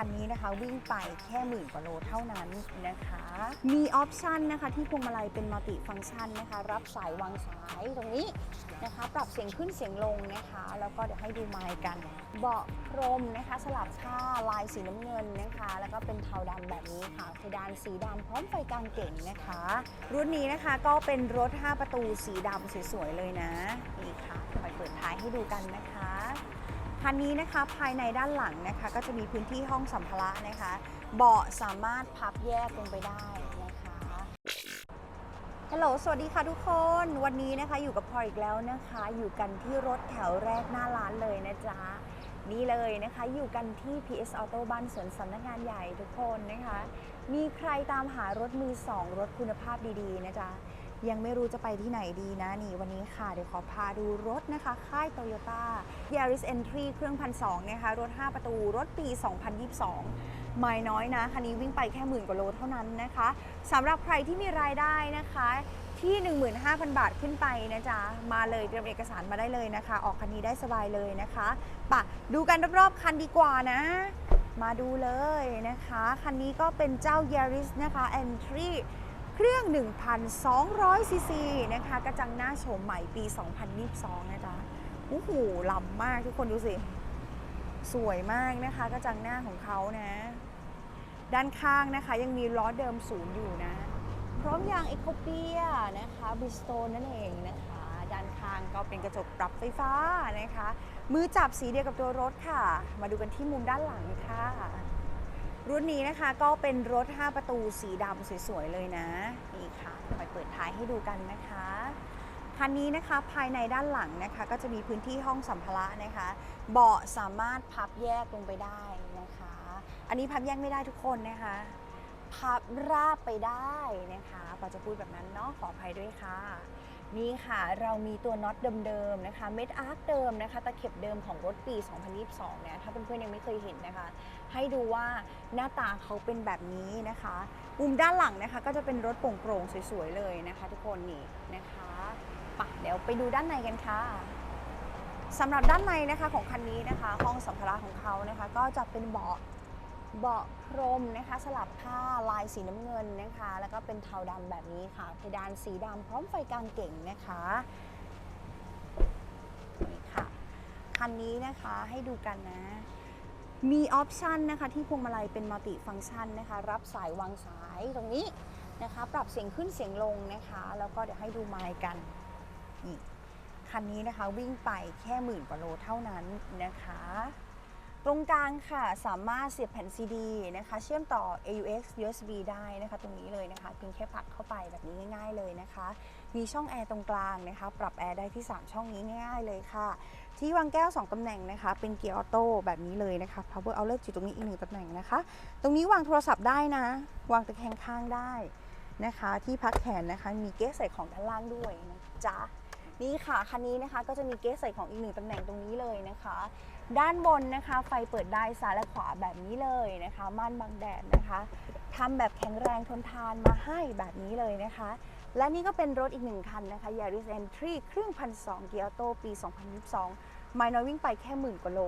คันนี้นะคะวิ่งไปแค่หมื่นกว่าโลเท่านั้นนะคะ มีออปชันนะคะที่พวงมาลัยเป็นมัลติฟังก์ชันนะคะ รับสายวางสายตรงนี้นะคะ ปรับเสียงขึ้นเสียงลงนะคะ แล้วก็เดี๋ยวให้ดูไมค์กัน เบาะพรมนะคะ สลับผ้าลายสีน้ำเงินนะคะ แล้วก็เป็นเทาดำแบบนี้ค่ะเพดานสีดำพร้อมไฟกลางเก่งนะคะ รุ่นนี้นะคะก็เป็นรถ 5 ประตูสีดำสวยๆเลยนะนี่ค่ะไปเปิดท้ายให้ดูกันนะคะ คันนี้นะคะภายในด้านหลังนะคะก็จะมีพื้นที่ห้องสัมภาระนะคะ เบาะสามารถพับแยกลงไปได้นะคะฮัลโหลสวัสดีค่ะทุกคนวันนี้นะคะอยู่กับพลอยอีกแล้วนะคะ อยู่กันที่รถแถวแรกหน้าร้านเลยนะจ๊ะนี่เลยนะคะอยู่กันที่ PS Auto บ้านสวนสำนักงานใหญ่ทุกคนนะคะ มีใครตามหารถมือสองรถคุณภาพดีๆนะจ๊ะ ยังไม่รู้จะไปที่ไหนดีนะนี่วันนี้ค่ะ เดี๋ยวขอพาดูรถนะคะ ค่าย Toyota Yaris Entry เครื่องพันสองนะคะรถ 5 ประตูรถปี 2022 ไม่น้อยนะ คันนี้วิ่งไปแค่หมื่นกว่าโลเท่านั้นนะคะสำหรับใครที่มีรายได้นะคะที่ 15,000 บาทขึ้นไปนะจ๊ะ มาเลยเตรียมเอกสารมาได้เลยนะคะ ออกคันนี้ได้สบายเลยนะคะปะดูกันรอบๆคันดีกว่านะ มาดูเลยนะคะ คันนี้ก็เป็นเจ้า Yaris นะคะ Entry เครื่อง 1,200 ซีซีนะคะ กระจังหน้าโฉมใหม่ปี 2022 นะจ๊ะโอ้โหล้ำมากทุกคนดูสิ สวยมากนะคะ กระจังหน้าของเขานะ ด้านข้างนะคะยังมีล้อเดิมศูนย์อยู่นะ พร้อมยางเอ o คเปียนะคะบิสโตนนั่นเองนะคะ ด้านข้างก็เป็นกระจกปรับไฟฟ้านะคะ มือจับสีเดียวกับตัวรถค่ะ มาดูกันที่มุมด้านหลังค่ะ รุ่นนี้นะคะก็เป็นรถ 5 ประตูสีดำสวยๆเลยนะ นี่ค่ะไปเปิดท้ายให้ดูกันนะคะ คันนี้นะคะภายในด้านหลังนะคะ ก็จะมีพื้นที่ห้องสัมภาระนะคะ เบาะสามารถพับแยกลงไปได้นะคะ อันนี้พับแยกไม่ได้ทุกคนนะคะ พับราบไปได้นะคะปอจะพูดแบบนั้นเนาะขออภัยด้วยค่ะ นี่ค่ะ เรามีตัวน็อตเดิมๆนะคะ เม็ดอาร์คเดิมนะคะ ตะเข็บเดิมของรถปี 2022 เนี่ย ถ้าเพื่อนๆยังไม่เคยเห็นนะคะ ให้ดูว่าหน้าตาเขาเป็นแบบนี้นะคะ มุมด้านหลังนะคะ ก็จะเป็นรถโปร่งๆ สวยๆ เลยนะคะ ทุกคนนี่นะคะปะเดี๋ยวไปดูด้านในกันค่ะสำหรับด้านในนะคะของคันนี้นะคะ ห้องสัมภาระของเขานะคะ ก็จะเป็นเบาะ เบาะพรมนะคะ สลับผ้าลายสีน้ำเงินนะคะ แล้วก็เป็นเทาดำแบบนี้ค่ะ เพดานสีดำพร้อมไฟกลางเก่งนะคะนี่ค่ะคันนี้นะคะให้ดูกันนะ มีออปชันนะคะที่พวงมาลัยเป็นมัลติฟังก์ชันนะคะ รับสายวางสายตรงนี้นะคะ ปรับเสียงขึ้นเสียงลงนะคะ แล้วก็เดี๋ยวให้ดูไมค์กันนี่คันนี้นะคะวิ่งไปแค่หมื่นกว่าโลเท่านั้นนะคะ ตรงกลางค่ะสามารถเสียบแผ่นซีดีนะคะ เชื่อมต่อ AUX USB ได้นะคะ ตรงนี้เลยนะคะเพียงแค่ผลักเข้าไปแบบนี้ง่ายๆเลยนะคะ มีช่องแอร์ตรงกลางนะคะ ปรับแอร์ได้ที่ 3 ช่องนี้ง่ายๆเลยค่ะ ที่วางแก้ว 2 ตำแหน่งนะคะ เป็นเกียร์ออโต้แบบนี้เลยนะคะ power outlet อยู่ตรงนี้อีกหนึ่งตำแหน่งนะคะ ตรงนี้วางโทรศัพท์ได้นะ วางตะแคงข้างได้นะคะ ที่พักแขนนะคะ มีเก๊ใส่ของด้านล่างด้วยนะจ๊ะ นี่ค่ะคันนี้นะคะก็จะมีเก๊ใส่ของอีกหนึ่งตำแหน่งตรงนี้เลยนะคะ ด้านบนนะคะ ไฟเปิดได้ซ้ายและขวาแบบนี้เลยนะคะ ม่านบังแดดนะคะทำแบบแข็งแรงทนทานมาให้แบบนี้เลยนะคะ และนี่ก็เป็นรถอีกหนึ่งคันนะคะ Yaris Entry เครื่องพันสองเกียร์โตปี 2022 ไม่น้อยวิ่งไปแค่หมื่นกว่าโล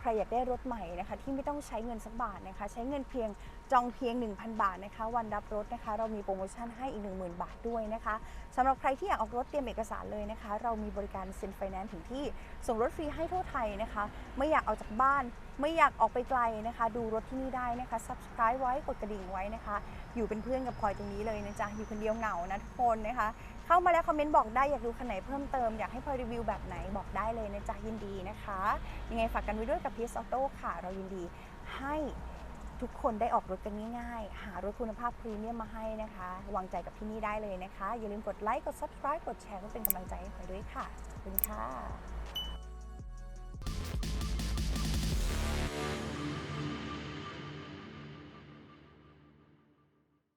ใครอยากได้รถใหม่นะคะ ที่ไม่ต้องใช้เงินสักบาทนะคะ ใช้เงินเพียงจองเพียง 1,000 บาทนะคะ วันรับรถนะคะ เรามีโปรโมชั่นให้อีก 10,000 บาทด้วยนะคะสำหรับใครที่อยากออกรถเตรียมเอกสารเลยนะคะ เรามีบริการเซ็นไฟแนนซ์ถึงที่ส่งรถฟรีให้ทั่วไทยนะคะ ไม่อยากออกจากบ้าน ไม่อยากออกไปไกลนะคะ ดูรถที่นี่ได้นะคะ subscribe ไว้กดกระดิ่งไว้นะคะ อยู่เป็นเพื่อนกับพลอยตรงนี้เลยนะจ๊ะอยู่คนเดียวเหงานะทุกคนนะคะ เข้ามาแล้วคอมเมนต์บอกได้อยากดูคันไหนเพิ่มเติมอยากให้พลอยรีวิวแบบไหนบอกได้เลยนะจ๊ะยินดีนะคะยังไงฝากกันไว้ด้วยกับ PS Auto ค่ะ เรายินดีให้ ทุกคนได้ออกรถกันง่ายๆ หารถคุณภาพพรีเมียมมาให้นะคะ วางใจกับที่นี่ได้เลยนะคะ อย่าลืมกดไลค์ กด subscribe กดแชร์เพื่อเป็นกำลังใจให้พลอยด้วยค่ะขอบคุณค่ะ